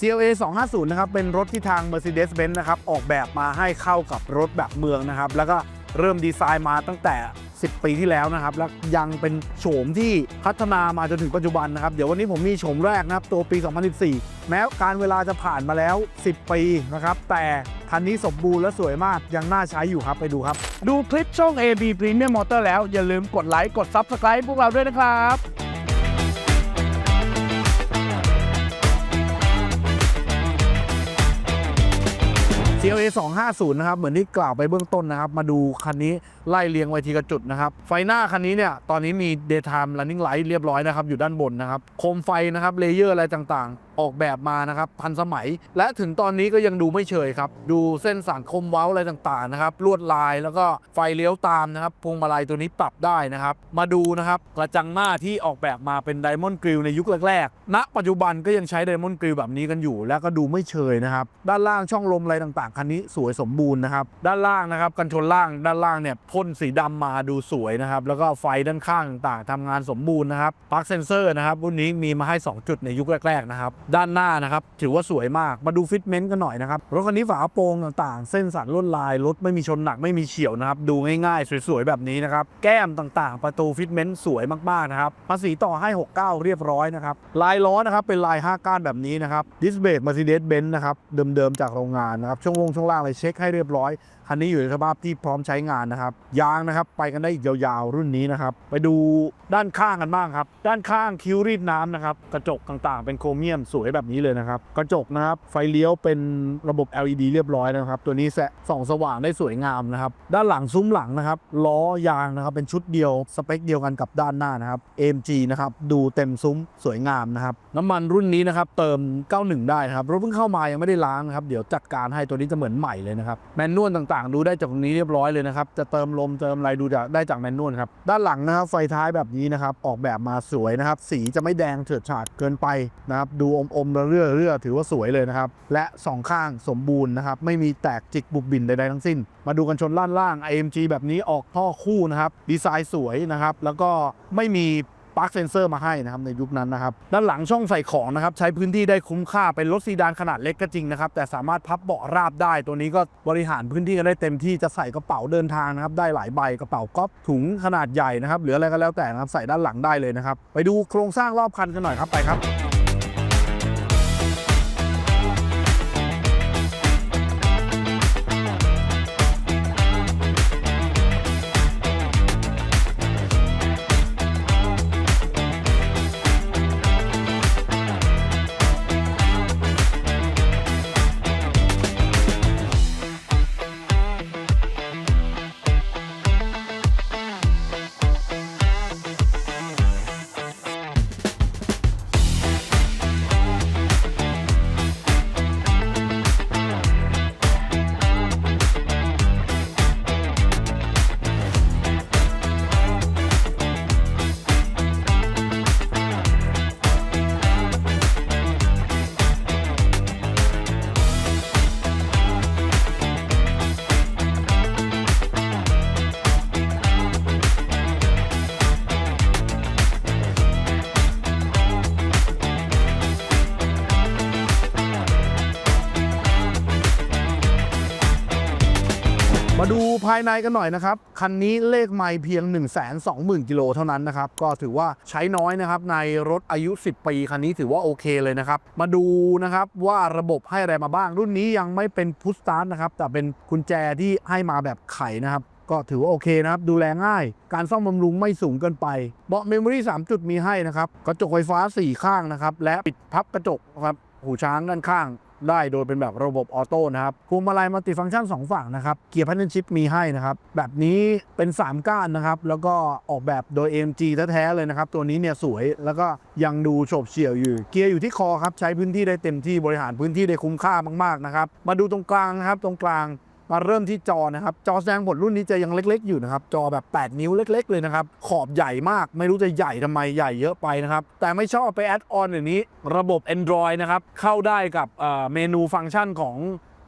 CLA 250 นะครับ เป็นรถที่ทาง Mercedes-Benz นะครับ ออกแบบมาให้เข้ากับรถแบบเมืองนะครับ แล้วก็เริ่มดีไซน์มาตั้งแต่ 10 ปีที่แล้วนะครับ แล้วยังเป็นโฉมที่พัฒนามาจนถึงปัจจุบันนะครับ เดี๋ยววันนี้ผมมีโฉมแรกนะครับ ตัวปี 2014 แม้การเวลาจะผ่านมาแล้ว 10 ปีนะครับ แต่คันนี้สมบูรณ์และสวยมาก ยังน่าใช้อยู่ครับไปดูครับ ดูคลิปช่อง AB Premium Motor แล้วอย่าลืมกดไลค์กด Subscribe พวกเราด้วยนะครับ CLA 250 นะครับ เหมือนที่กล่าวไปเบื้องต้นนะครับ มาดูคันนี้ไล่เรียงไว้ทีละจุดนะครับ ไฟหน้าคันนี้เนี่ย ตอนนี้มี daytime running light เรียบร้อยนะครับ อยู่ด้านบนนะครับ โคมไฟนะครับ เลเยอร์อะไรต่างๆ ออกแบบมานะครับ ทันสมัย และถึงตอนนี้ก็ยังดูไม่เฉยครับ ดูเส้นสานคมเว้าอะไรต่างๆนะครับ ลวดลายแล้วก็ไฟเลี้ยวตามนะครับ พวงมาลัยตัวนี้ปรับได้นะครับ มาดูนะครับ กระจังหน้าที่ออกแบบมาเป็นไดมอนด์กริลในยุคแรกๆ ณ ปัจจุบันก็ยังใช้ไดมอนด์กริลแบบนี้กันอยู่ แล้วก็ดูไม่เฉยนะครับ ด้านล่างช่องลมอะไรต่างๆ คันนี้สวยสมบูรณ์นะครับ ด้านล่างนะครับ กันชนล่าง ด้านล่างเนี่ยพ่นสีดำมาดูสวยนะครับ แล้วก็ไฟด้านข้างต่างๆทำงานสมบูรณ์นะครับปลั๊กเซนเซอร์นะครับรุ่นนี้มีมาให้ 2 จุดในยุคแรกๆนะครับ ด้านหน้านะครับ ถือว่าสวยมากมาดูฟิตเมนต์กันหน่อยนะครับ รถคันนี้ฝาโปร่งต่างๆ เส้นสันลวดลาย รถไม่มีชนหนักไม่มีเฉียวนะครับ ดูง่ายๆ สวยๆ แบบนี้นะครับ แก้มต่างๆ ประตูฟิตเมนต์สวยมากๆนะครับภาษีต่อให้ 69 เรียบร้อยนะครับลายล้อนะครับเป็นลาย 5 ก้านแบบนี้นะครับดิสเบรก Mercedes-Benz นะครับเดิมๆจากโรงงานนะครับช่วงลงช่วงล่างเลยเช็คให้เรียบร้อยคันนี้อยู่ในสภาพที่พร้อมใช้งานนะครับ ยางนะครับ ไปกันได้อีกยาวๆรุ่นนี้นะครับ ไปดูด้านข้างกันบ้างครับ ด้านข้างคิ้วรีดน้ำนะครับ กระจกต่างๆ เป็นโครเมียมสวยแบบนี้เลยนะครับ กระจกนะครับ ไฟเลี้ยวเป็นระบบ LED เรียบร้อยนะครับ ตัวนี้แสะส่องสว่างได้สวยงามนะครับ ด้านหลังซุ้มหลังนะครับ ล้อยางนะครับ เป็นชุดเดียว สเปคเดียวกันกับด้านหน้านะครับ AMG นะครับ ดูเต็มซุ้มสวยงามนะครับ น้ำมันรุ่นนี้นะครับ เติม 91 ได้นะครับ รถเพิ่งเข้ามายังไม่ได้ล้างนะครับ เดี๋ยวจัดการให้ตัวนี้จะเหมือนใหม่เลยนะครับ แมนนวลต่างๆ ดูได้จากตรงนี้เรียบร้อยเลยนะครับ จะเติมลมเติมอะไรดูจากได้จากแมนนวลครับ ด้านหลังนะครับไฟท้ายแบบนี้นะครับ ออกแบบมาสวยนะครับ สีจะไม่แดงเฉิดฉาดเกินไปนะครับ ดูอมอมๆเรื่อเรื่อถือว่าสวยเลยนะครับ และสองข้างสมบูรณ์นะครับ ไม่มีแตกจิกบุบบินใดๆทั้งสิ้น มาดูกันชนล่านล่าง AMG แบบนี้ออกท่อคู่นะครับ ดีไซน์สวยนะครับ แล้วก็ไม่มี ปลั๊กเซนเซอร์มาให้นะครับในยุคนั้นนะครับด้านหลังช่องใส่ของนะครับใช้พื้นที่ได้คุ้มค่าเป็นรถซีดานขนาดเล็กก็จริงนะครับแต่สามารถพับเบาะราบได้ ตัวนี้ก็บริหารพื้นที่กันได้เต็มที่จะใส่กระเป๋าเดินทางนะครับได้หลายใบกระเป๋าก๊อฟถุงขนาดใหญ่นะครับหรืออะไรก็แล้วแต่นะครับใส่ด้านหลังได้เลยนะครับไปดูโครงสร้างรอบคันกันหน่อยครับไปครับ มาดูภายในกันหน่อยนะครับ คันนี้เลขไมล์เพียง 1 2 0 0 0 0 กิโลเท่านั้นนะครับ ก็ถือว่าใช้น้อยนะครับในรถอายุ 10 ปี คันนี้ถือว่าโอเคเลยนะครับ มาดูนะครับว่าระบบให้อะไรมาบ้าง รุ่นนี้ยังไม่เป็นพุชสตาร์ทนะครับ แต่เป็นกุญแจที่ให้มาแบบไขนะครับก็ถือว่าโอเคนะครับ ดูแลง่าย การซ่อมบำรุงไม่สูงเกินไป เบาะเมมโมรี่3จุดมีให้นะครับ กระจกไฟฟ้า 4 ข้างนะครับ และปิดพับกระจกนะครับ หูช้างด้านข้าง ได้โดยเป็นแบบระบบออโต้นะครับพวงมาลัยมัลติฟังก์ชัน 2 ฝั่งนะครับ เกียร์พันธชิปมีให้นะครับ แบบนี้เป็น 3 ก้านนะครับ แล้วก็ออกแบบโดย AMG แท้ๆเลยนะครับ ตัวนี้เนี่ยสวยแล้วก็ยังดูโฉบเฉี่ยวอยู่ เกียร์อยู่ที่คอครับ ใช้พื้นที่ได้เต็มที่บริหารพื้นที่ได้คุ้มค่ามากๆนะครับ มาดูตรงกลางนะครับ ตรงกลาง มาเริ่มที่จอนะครับ จอแสดงผลรุ่นนี้จะยังเล็ก ๆ อยู่นะครับ จอแบบ 8 นิ้วเล็ก ๆ เลยนะครับ ขอบใหญ่มาก ไม่รู้จะใหญ่ทำไมใหญ่เยอะไปนะครับ แต่ไม่ชอบไปแอดออนอย่างนี้ ระบบ Android นะครับ เข้าได้กับเมนูฟังก์ชันของ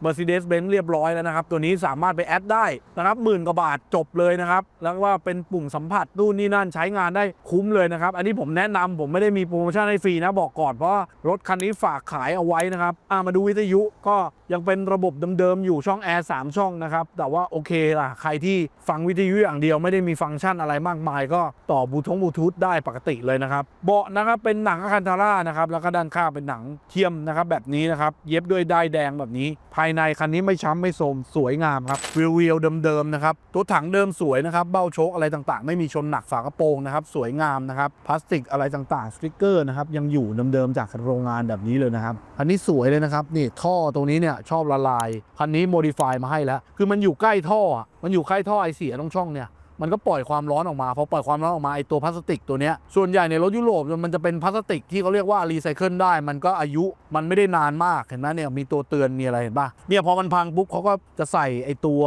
Mercedes-Benz เรียบร้อยแล้วนะครับ ตัวนี้สามารถไปแอดได้นะครับหมื่นกว่าบาทจบเลยนะครับ แล้วว่าเป็นปุ่มสัมผัสนู่นนี่นั่นใช้งานได้คุ้มเลยนะครับ อันนี้ผมแนะนำผมไม่ได้มีโปรโมชั่นให้ฟรีนะบอกก่อนเพราะรถคันนี้ฝากขายเอาไว้นะครับามาดูวิทยุก็ยังเป็นระบบเดิมๆอยู่ช่องแอร์3ช่องนะครับ แต่ว่าโอเคล่ะ ใครที่ฟังวิทยุอย่างเดียวไม่ได้มีฟังก์ชันอะไรมากมาย ก็ต่อบูทงบูทูธได้ปกติเลยนะครับเบาะนะครับเป็นหนังอะคันทาร่านะครับแล้วก็ด้านข้างเป็นหนังเทียมนะครับแบบนี้นะครับเย็บด้วยด้ายแดงแบบนี้ภายในคันนี้ไม่ช้ำไม่โทรมสวยงามครับวิววิวเดิมๆนะครับตัวถังเดิมสวยนะครับเบ้าโชคอะไรต่างๆ ไม่มีชนหนักฝากระโปรงนะครับสวยงามนะครับพลาสติกอะไรต่างๆสติ๊กเกอร์นะครับยังอยู่เดิมๆจากโรงงานแบบนี้เลยนะครับคันนี้สวยเลยนะครับนี่ท่อตรงนี้เนี่ยชอบละลายคันนี้โมดิฟายมาให้แล้ว คือมันอยู่ใกล้ท่อมันอยู่ใกล้ท่อไอเสียตรงช่องเนี่ย มันก็ปล่อยความร้อนออกมาพอปล่อยความร้อนออกมาไอตัวพลาสติกตัวเนี้ยส่วนใหญ่ในรถยุโรปมันจะเป็นพลาสติกที่เขาเรียกว่ารีไซเคิลได้ มันก็อายุมันไม่ได้นานมากเห็นไหมเนี่ยมีตัวเตือนมีอะไรเห็นปะเนี่ยพอมันพังปุ๊บเขาก็จะใส่ไอตัว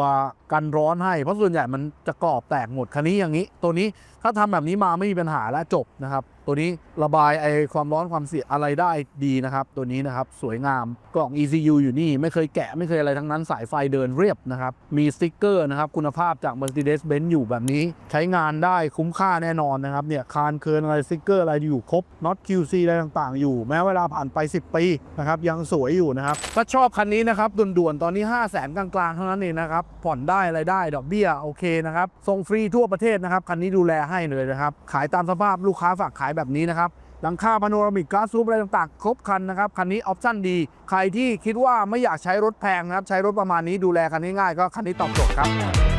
กันร้อนให้เพราะส่วนใหญ่มันจะกรอบแตกหมดคันนี้อย่างนี้ ตัวนี้ถ้าทำแบบนี้มาไม่มีปัญหาและจบนะครับ ตัวนี้ระบายไอความร้อนความเสียอะไรได้ดีนะครับ ตัวนี้นะครับสวยงามกล่อง ECU อยู่นี่ ไม่เคยแกะไม่เคยอะไรทั้งนั้นสายไฟเดินเรียบนะครับ มีสติกเกอร์นะครับ คุณภาพจาก Mercedes-Benz อยู่แบบนี้ ใช้งานได้คุ้มค่าแน่นอนนะครับเนี่ยคานเคินอะไรสติกเกอร์อะไรอยู่ครบน็อต QC อะไรต่างๆ อยู่แม้เวลาผ่านไป 10 ปีนะครับยังสวยอยู่นะครับถ้าชอบคันนี้นะครับด่วนๆตอนนี้ 5 0 0 0 0 0กลางๆเท่านั้นเองนะครับผ่อนได้อะไรได้ ดอกเบี้ยโอเคนะครับส่งฟรีทั่วประเทศนะครับคันนี้ดูแลให้เลยนะครับ ขายตามสภาพลูกค้าฝากขายแบบนี้นะครับหลังคาพาโนรามิกก a าซูปอะไรต่างๆ ครบคันนะครับ คันนี้ออปชั่นดี ใครที่คิดว่าไม่อยากใช้รถแพงนะครับ ใช้รถประมาณนี้ดูแลคันง่ายก็คันนี้ตอบโจทย์ครับ